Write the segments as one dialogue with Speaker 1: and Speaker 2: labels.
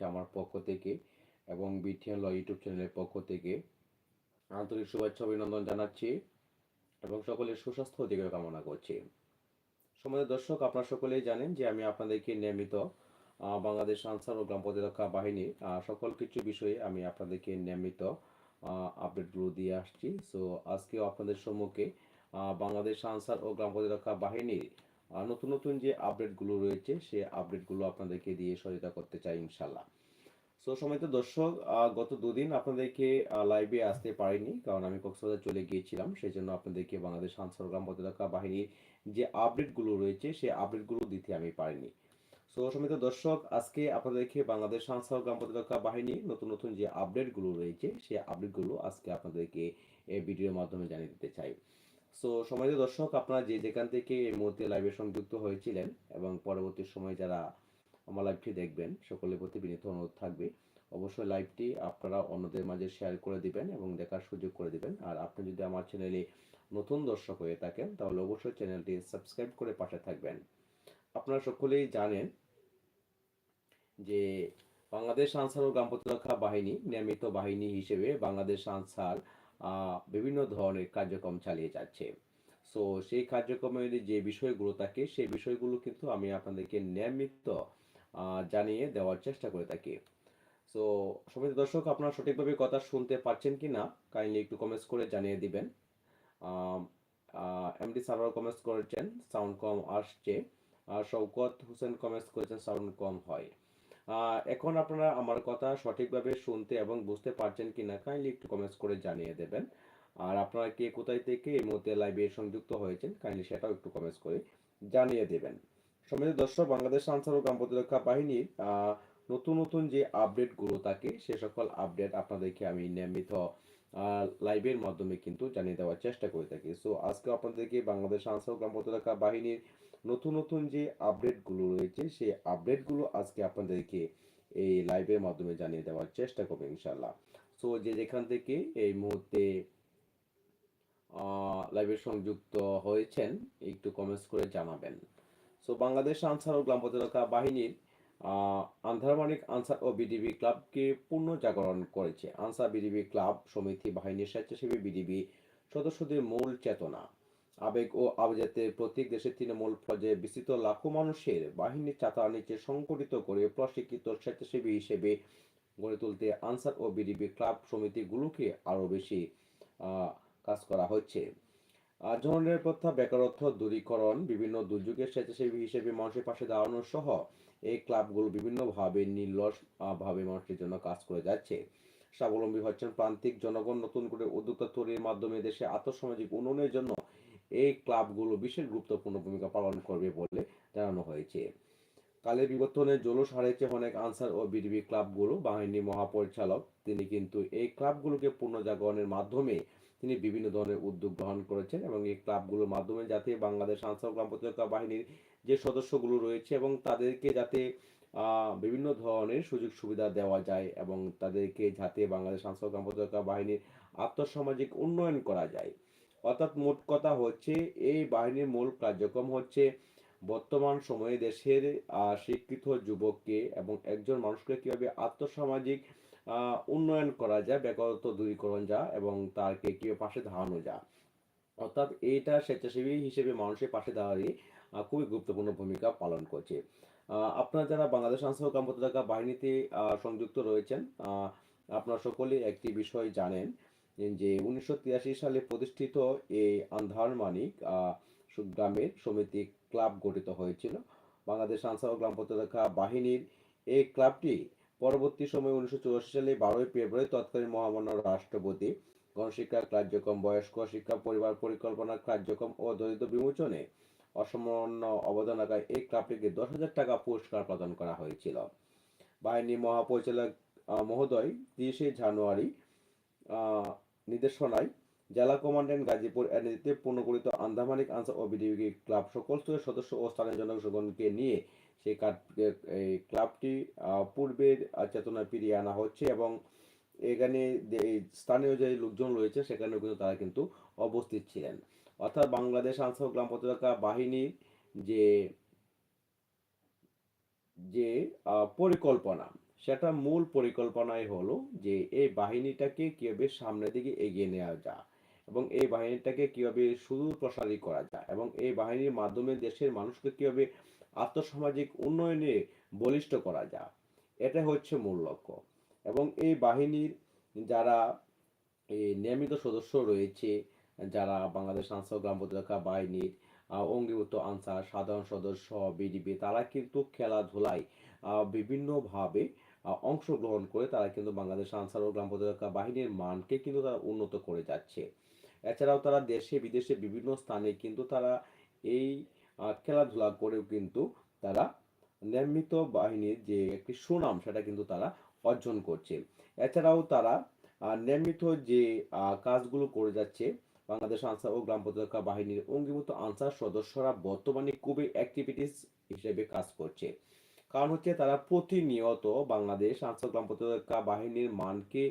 Speaker 1: সকলকে আমার পক্ষ থেকে এবং বিটিএন ল ইউটিউব চ্যানেলের পক্ষ থেকে আন্তরিক শুভেচ্ছা অভিনন্দন জানাচ্ছি এবং সকলের সুস্বাস্থ্য অধিকার কামনা করছি। সময় দর্শক, আপনারা সকলেই জানেন যে আমি আপনাদেরকে নিয়মিত বাংলাদেশ আনসার ও গ্রাম প্রতিরক্ষা বাহিনীর সকল কিছু বিষয়ে আমি আপনাদেরকে নিয়মিত আপডেটগুলো দিয়ে আসছি। সো আজকেও আপনাদের সম্মুখে বাংলাদেশ আনসার ও গ্রাম প্রতিরক্ষা বাহিনীর নতুন নতুন যে আপডেটগুলো রয়েছে, সেই আপডেটগুলো আপনাদেরকে দিয়ে সহায়তা করতে চাই ইনশাল্লাহ সো সময়ত দর্শক গত দুদিন আপনাদেরকে লাইভে আসতে পারিনি, কারণ আমি কক্সবাজার চলে গিয়েছিলাম সেই জন্য আপনাদেরকে বাংলাদেশ আনসার ও গ্রাম প্রতিরক্ষা বাহিনীর যে আপডেটগুলো রয়েছে, সেই আপডেটগুলো দিতে আমি পারিনি। সো সমিত দর্শক, আজকে আপনাদেরকে বাংলাদেশ আনসার ও গ্রাম প্রতিরক্ষা বাহিনী নতুন নতুন যে আপডেটগুলো রয়েছে, সেই আপডেটগুলো আজকে আপনাদেরকে এই ভিডিওর মাধ্যমে জানিয়ে দিতে চাই। সো সমাজের দর্শক, আপনারা যে যেখান থেকে এই মুহূর্তে লাইভে সংযুক্ত হয়েছিলেন এবং পরবর্তী সময় যারা আমার লাইভটি দেখবেন, সকলের প্রতি বিনীত অনুরোধ থাকবে। অবশ্যই লাইভটি আপনারা অন্যদের মাঝে শেয়ার করে দিবেন এবং দেখার সুযোগ করে দিবেন। আর আপনি যদি আমার চ্যানেলে নতুন দর্শক হয়ে থাকেন, তাহলে অবশ্যই চ্যানেলটি সাবস্ক্রাইব করে পাশে থাকবেন। আপনারা সকলেই জানেন যে বাংলাদেশ আনসার ও গ্রাম প্রতিরক্ষা বাহিনী নিয়মিত বাহিনী হিসেবে বাংলাদেশ আনসার বিভিন্ন ধরনের কার্যক্রম চালিয়ে যাচ্ছে। সো সেই কার্যক্রমের যে বিষয়গুলো থাকে, সেই বিষয়গুলো কিন্তু আমি আপনাদেরকে নিয়মিত জানিয়ে দেওয়ার চেষ্টা করে থাকি। সো সমিত দর্শক, আপনারা সঠিকভাবে কথা শুনতে পাচ্ছেন কি না কাইন্ডলি একটু কমেন্টস করে জানিয়ে দিবেন। এমডি সার্ভার কমেন্টস করেছেন সাউন্ড কম আসছে। আর শওকত হোসেন কমেন্টস করেছেন সাউন্ড কম হয়। এখন আপনারা আমার কথা সঠিকভাবে শুনতে এবং বুঝতে পারছেন কি না কাইন্ডলি একটু কমেন্টস করে জানিয়ে দেবেন। আর আপনারা কে কোথায় থেকে এই মুহূর্তে লাইভে সংযুক্ত হয়েছেন কাইন্ডলি সেটাও একটু কমেন্টস করে জানিয়ে দেবেন। সম্মানিত দর্শক, বাংলাদেশ আনসার ও গ্রাম প্রতিরক্ষা বাহিনীর নতুন নতুন যে আপডেটগুলো থাকে, সে সকল আপডেট আপনাদেরকে আমি নিয়মিত লাইভের মাধ্যমে কিন্তু জানিয়ে দেওয়ার চেষ্টা করে থাকি। সো আজকে আপনাদেরকে বাংলাদেশ আনসার ও গ্রাম প্রতিরক্ষা বাহিনীর নতুন নতুন যে আপডেটগুলো রয়েছে, সেই আপডেটগুলো আজকে আপনাদেরকে এই লাইভের মাধ্যমে জানিয়ে দেওয়ার চেষ্টা করব ইনশাল্লাহ সো যে যেখান থেকে এই মুহূর্তে লাইভে সংযুক্ত হয়েছেন, একটু কমেন্টস করে জানাবেন। সো বাংলাদেশ আনসার ও গ্রাম প্রতিরক্ষা বাহিনীর আন্ধারমানিক আনসার ও বিডিবি ক্লাবকে পূর্ণ জাগরণ করেছে। আনসার বিডিবি ক্লাব সমিতি বাহিনীর স্বেচ্ছাসেবী বিডিবি সদস্যদের মূল চেতনা। আবেগ ও আবজাতের প্রতীক দেশের তৃণমূল পর্যায়ে বিস্তৃত লাখো মানুষের বাহিনীর চাতার নিচে সংগঠিত করে প্রশিক্ষিত স্বেচ্ছাসেবী হিসেবে গড়ে তুলতে আনসার ও বিডিবি ক্লাব সমিতিগুলোকে আরও বেশি কাজ করা হচ্ছে। আর জননিরাপত্তা বেকারত্ব দূরীকরণ, বিভিন্ন দুর্যোগের স্বেচ্ছাসেবী হিসেবে মানুষের পাশে দাঁড়ানো সহ এই ক্লাবগুলো বিভিন্নভাবে নির্লস ভাবে মানুষের জন্য কাজ করে যাচ্ছে। স্বাবলম্বী হচ্ছেন প্রান্তিক জনগণ নতুন করে উদ্যোক্তা তৈরির মাধ্যমে দেশে আত্মসামাজিক উন্নয়নের জন্য এই ক্লাবগুলো বিশেষ গুরুত্বপূর্ণ ভূমিকা পালন করবে বলে জানানো হয়েছে। কালের বিবর্তনে জলস হারিয়েছে অনেক আনসার ও বিডিবি ক্লাবগুলো। বাহিনী মহাপরিচালক, তিনি কিন্তু এই ক্লাবগুলোকে পুনর্জাগরণের মাধ্যমে তিনি বিভিন্ন ধরনের উদ্যোগ গ্রহণ করেছেন এবং এই ক্লাবগুলোর মাধ্যমে যাতে বাংলাদেশ আনসার গ্রাম প্রতিরক্ষা বাহিনীর যে সদস্যগুলো রয়েছে এবং তাদেরকে যাতে বিভিন্ন ধরনের সুযোগ সুবিধা দেওয়া যায় এবং তাদেরকে যাতে বাংলাদেশ আনসার গ্রাম প্রতিরক্ষা বাহিনীর আর্থসামাজিক উন্নয়ন করা যায়। অর্থাৎ মোট কথা হচ্ছে, এই বাহিনীর মূল কার্যক্রম হচ্ছে বর্তমান সময়ে দেশের শিক্ষিত যুবককে এবং একজন মানুষকে কীভাবে আত্মসামাজিক উন্নয়ন করা যায়, বেকারত্ব দূরীকরণ যা এবং তারকে কীভাবে পাশে দাঁড়ানো যা। অর্থাৎ এইটা স্বেচ্ছাসেবী হিসেবে মানুষের পাশে দাঁড়িয়ে খুবই গুরুত্বপূর্ণ ভূমিকা পালন করছে। আপনারা যারা বাংলাদেশ আনসার ও বাহিনীতে সংযুক্ত রয়েছেন আপনারা সকলে একটি বিষয় জানেন যে উনিশশো তিরাশি সালে প্রতিষ্ঠিত এই আন্ধারমানিক গ্রামের সমিতি ক্লাব গঠিত হয়েছিল। বাংলাদেশ আনসার গ্রাম প্রতিরক্ষা বাহিনীর এই ক্লাবটি পরবর্তী সময়ে উনিশশো চুরাশি সালে বারোই ফেব্রুয়ারি তৎকালীন মহামান্য রাষ্ট্রপতি গণশিক্ষা কার্যক্রম, বয়স্ক শিক্ষা, পরিবার পরিকল্পনা কার্যক্রম ও দরিদ্র বিমোচনে অসামান্য অবদান রাখায় এই ক্লাবটিকে দশ হাজার টাকা পুরস্কার প্রদান করা হয়েছিল। বাহিনী মহাপরিচালক মহোদয়, তিরিশে জানুয়ারি নির্দেশনায় জেলা কমান্ড্যান্ট গাজীপুর এর নেতৃত্বে আন্দামানিক আনসার ও বিডিবি ক্লাব সকল স্তরের সদস্য ও স্থানীয় জনগণকে নিয়ে সেই এই ক্লাবটি পূর্বের চেতনা ফিরিয়ে আনা হচ্ছে এবং এখানে স্থানীয় যে লোকজন রয়েছে সেখানেও কিন্তু তারা কিন্তু অবস্থিত ছিলেন। অর্থাৎ বাংলাদেশ আনসার গ্রাম প্রতিরক্ষা বাহিনীর যে যে পরিকল্পনা সেটা মূল পরিকল্পনাই হলো যে এই বাহিনীটাকে কীভাবে সামনের দিকে এগিয়ে নেওয়া যায় এবং এই বাহিনীটাকে কীভাবে সুদূর প্রসারী করা যায় এবং এই বাহিনীর মাধ্যমে দেশের মানুষকে কীভাবে আত্মসামাজিক উন্নয়নে বলিষ্ঠ করা যায়। এটা হচ্ছে মূল লক্ষ্য। এবং এই বাহিনীর যারা নিয়মিত সদস্য রয়েছে, যারা বাংলাদেশ আনসার গ্রাম প্রতিরক্ষা বাহিনীর অঙ্গীভূত আনসার, সাধারণ সদস্য, বিডিবি, তারা কিন্তু খেলাধুলায় বিভিন্নভাবে অংশগ্রহণ করে তারা কিন্তু বাংলাদেশ আনসার ও গ্রাম প্রতিরক্ষা বাহিনীর মানকে কিন্তু তারা উন্নত করে যাচ্ছে। এছাড়াও তারা দেশে বিদেশে বিভিন্ন স্থানে কিন্তু তারা এই খেলাধুলা করেও কিন্তু তারা নিয়মিত বাহিনীর যে একটি সুনাম সেটা কিন্তু তারা অর্জন করছে। এছাড়াও তারা আহ, নিয়মিত যে কাজগুলো করে যাচ্ছে বাংলাদেশ আনসার ও গ্রাম প্রতিরক্ষা বাহিনীর অঙ্গীভূত আনসার সদস্যরা বর্তমানে খুবই অ্যাক্টিভিটিস হিসেবে কাজ করছে। কারণ হচ্ছে তারা প্রতিনিয়ত বাংলাদেশ আনসার গ্রাম প্রতিরক্ষা বাহিনীর মানকে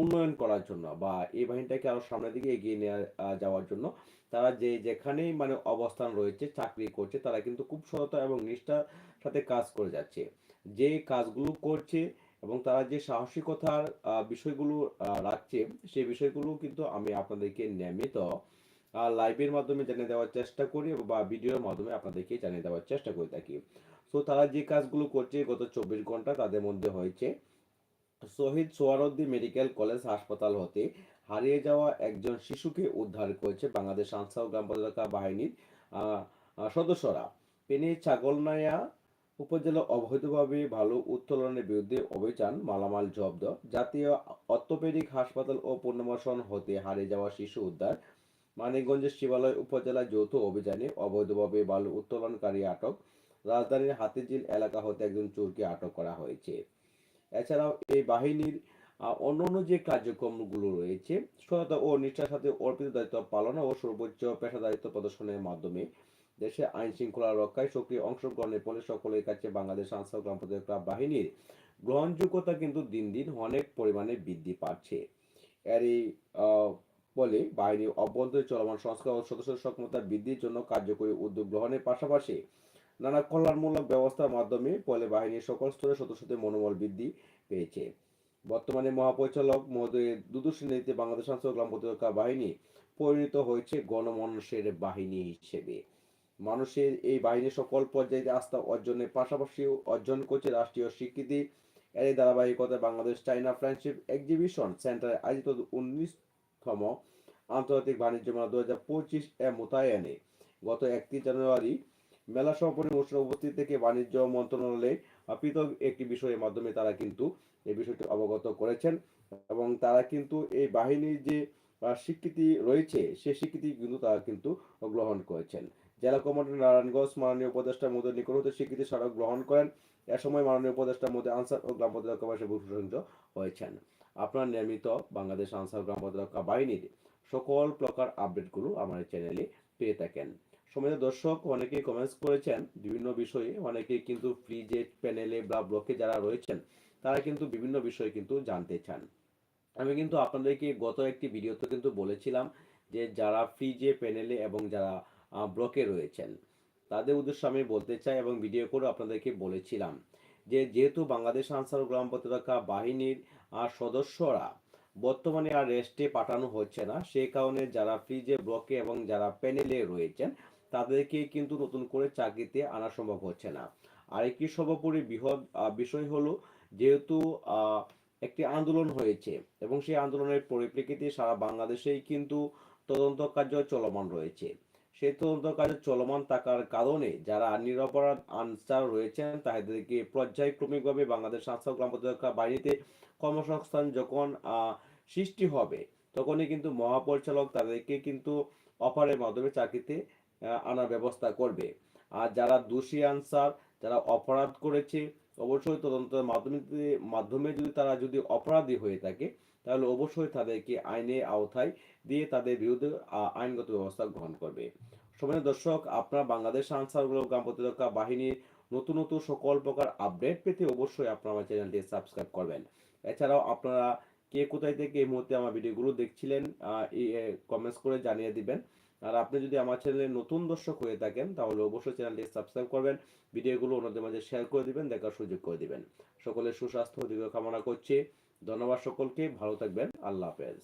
Speaker 1: উন্নয়ন করার জন্য বা এই বাহিনীটাকে আরও সামনের দিকে এগিয়ে নিয়ে যাওয়ার জন্য তারা যে যেখানেই মানে অবস্থান রয়েছে, চাকরি করছে, তারা কিন্তু খুব সততা এবং নিষ্ঠার সাথে কাজ করে যাচ্ছে। যে কাজগুলো করছে এবং তারা যে সাহসিকতার বিষয়গুলো রাখছে, সেই বিষয়গুলো কিন্তু আমি আপনাদেরকে নিয়মিত লাইভের মাধ্যমে জানিয়ে দেওয়ার চেষ্টা করি বা ভিডিওর মাধ্যমে আপনাদেরকে জানিয়ে দেওয়ার চেষ্টা করে থাকি। সো তারা যে কাজগুলো করছে গত চব্বিশ ঘণ্টা তাদের মধ্যে হয়েছে। শহীদ সোয়ারদ্দি মেডিকেল কলেজ হাসপাতাল হতে হারিয়ে যাওয়া একজন শিশুকে উদ্ধার করেছে বাংলাদেশ আনসার গ্রাম প্রতিরক্ষা বাহিনীর সদস্যরা। পেনে ছাগলনাইয়া উপজেলা অবৈধভাবে ভালো উত্তোলনের বিরুদ্ধে অভিযান মালামাল জব্দ। জাতীয় অর্থোপেডিক হাসপাতাল ও পুনর্বাসন হতে হারিয়ে যাওয়া শিশু উদ্ধার। মানিকগঞ্জের শিবালয় উপজেলা যৌথ অভিযানে অবৈধভাবে বালু উত্তোলনকারী আটক রাজধানীর হাতিঝিল এলাকা হতে একজন চোরকে আটক করা হয়েছে। এছাড়াও এই বাহিনীর অন্যান্য যে কার্যক্রমগুলো রয়েছে, সততা ও নিষ্ঠার সাথে অর্পিত দায়িত্ব পালন ও সর্বোচ্চ পেশাদারিত্ব প্রদর্শনের মাধ্যমে দেশে আইন শৃঙ্খলা রক্ষায় সক্রিয় অংশগ্রহণের ফলে সকলের কাছে বাংলাদেশ আনসার গ্রাম প্রতিরক্ষা বাহিনীর গ্রহণযোগ্যতা কিন্তু দিন দিন অনেক পরিমাণে বৃদ্ধি পাচ্ছে। এর ফলে বাহিনীর অভ্যন্তরে চলমান সংস্কার ও সদস্য সক্ষমতা বৃদ্ধির জন্য কার্যকরী উদ্যোগ গ্রহণের পাশাপাশি নানা কল্যাণমূলক ব্যবস্থার মাধ্যমে ফলে বাহিনীর সকল স্তরের সদস্যদের মনোবল বৃদ্ধি পেয়েছে। বর্তমানে মহাপরিচালক মহোদয়ের দুদূষী নীতিতে বাংলাদেশ আনসার গ্রাম প্রতিরক্ষা বাহিনী পরিণত হয়েছে গণমানুষের বাহিনী হিসেবে। মানুষের এই বাহিনী সকল পর্যায়ে আস্থা অর্জনের পাশাপাশি অর্জন করছে রাষ্ট্রীয় স্বীকৃতি। এর ধারাবাহিকতায় বাংলাদেশ চাইনা ফ্রেন্ডশিপ এক্সিবিশন সেন্টারে আয়োজিত উনিশতম আন্তর্জাতিক বাণিজ্য মেলা দু হাজার পঁচিশ এ মোতায়েনে। গত একত্রিশ জানুয়ারি মেলা সমাপনী অনুষ্ঠানে উপস্থিত থেকে বাণিজ্য মন্ত্রণালয়ে পৃথক একটি বিষয়ের মাধ্যমে তারা কিন্তু এই বিষয়টি অবগত করেছেন এবং তারা কিন্তু এই বাহিনীর যে স্বীকৃতি রয়েছে, সেই স্বীকৃতি কিন্তু তারা কিন্তু গ্রহণ করেছেন। জেলা কমান্ডার নারায়ণগঞ্জ মাননীয় উপদেষ্টার মধ্যে নিকট স্বীকৃতি স্মারক গ্রহণ করেন। এ সময় মাননীয় উপদেষ্টার মধ্যে আনসার ও গ্রাম প্রতিরক্ষা হয়েছেন। আপনার নিয়মিত বাংলাদেশ আনসার গ্রাম প্রতিরক্ষা বাহিনীর সকল প্রকার আপডেটগুলো আমার চ্যানেলে পেয়ে থাকেন। সময় দর্শক অনেকে কমেন্টস করেছেন বিভিন্ন বিষয়ে অনেকে কিন্তু ফ্রি জেট প্যানেলে বা ব্লকে যারা রয়েছেন, তারা কিন্তু বিভিন্ন বিষয়ে কিন্তু জানতে চান। আমি কিন্তু আপনাদেরকে গত একটি ভিডিওতে কিন্তু বলেছিলাম যে যারা ফ্রি জে প্যানেলে এবং যারা ব্লকে রয়েছেন, তাদের উদ্দেশ্যে আমি বলতে চাই এবং ভিডিও করে আপনাদেরকে বলেছিলাম যে যেহেতু বাংলাদেশ আনসার গ্রাম প্রতিরক্ষা বাহিনীর সদস্যরা বর্তমানে আর রেস্টে পাঠানো হচ্ছে না সেই কারণে যারা ফ্রিজে ব্লকে এবং যারা প্যানেলে রয়েছেন তাদেরকে কিন্তু নতুন করে চাকরিতে আনা সম্ভব হচ্ছে না। আর একটি সর্বোপরি বৃহৎ বিষয় হলো যেহেতু একটি আন্দোলন হয়েছে এবং সেই আন্দোলনের পরিপ্রেক্ষিতে সারা বাংলাদেশেই কিন্তু তদন্ত কার্য চলমান রয়েছে। সেই তদন্ত কার্য চলমান থাকার কারণে যারা নিরপরাধ আনসার রয়েছেন তাদেরকে পর্যায়ক্রমিকভাবে বাংলাদেশ আনসার গ্রাম প্রতিরক্ষা বাহিনীতে কর্মসংস্থান যখন সৃষ্টি হবে, তখনই কিন্তু মহাপরিচালক তাদেরকে কিন্তু অফারের মাধ্যমে চাকরিতে আনার ব্যবস্থা করবে। আর যারা দোষী আনসার যারা অপরাধ করেছে, অবশ্যই তদন্তের মাধ্যমে মাধ্যমে যদি তারা যদি অপরাধী হয়ে থাকে, তাহলে অবশ্যই তাদেরকে আইনের আওতায় দিয়ে তাদের বিরুদ্ধে আইনগত ব্যবস্থা গ্রহণ করবে। সময় দর্শক, আপনার বাংলাদেশ আনসার ও গ্রাম প্রতিরক্ষা বাহিনীর নতুন নতুন সকল প্রকার আপডেট পেতে অবশ্যই আপনার আমার চ্যানেলটি সাবস্ক্রাইব করবেন। এছাড়াও আপনারা কে কোথায় থেকে এই মুহূর্তে আমার ভিডিওগুলো দেখছিলেন কমেন্টস করে জানিয়ে দিবেন। আর আপনি যদি আমার চ্যানেলে নতুন দর্শক হয়ে থাকেন, তাহলে অবশ্যই চ্যানেলটি সাবস্ক্রাইব করবেন। ভিডিওগুলো অন্যদের মাঝে শেয়ার করে দিবেন, দেখার সুযোগ করে দিবেন। সকলের সুস্বাস্থ্য দীর্ঘ কামনা করছি। ধন্যবাদ সকলকে, ভালো থাকবেন। আল্লাহ হাফেজ।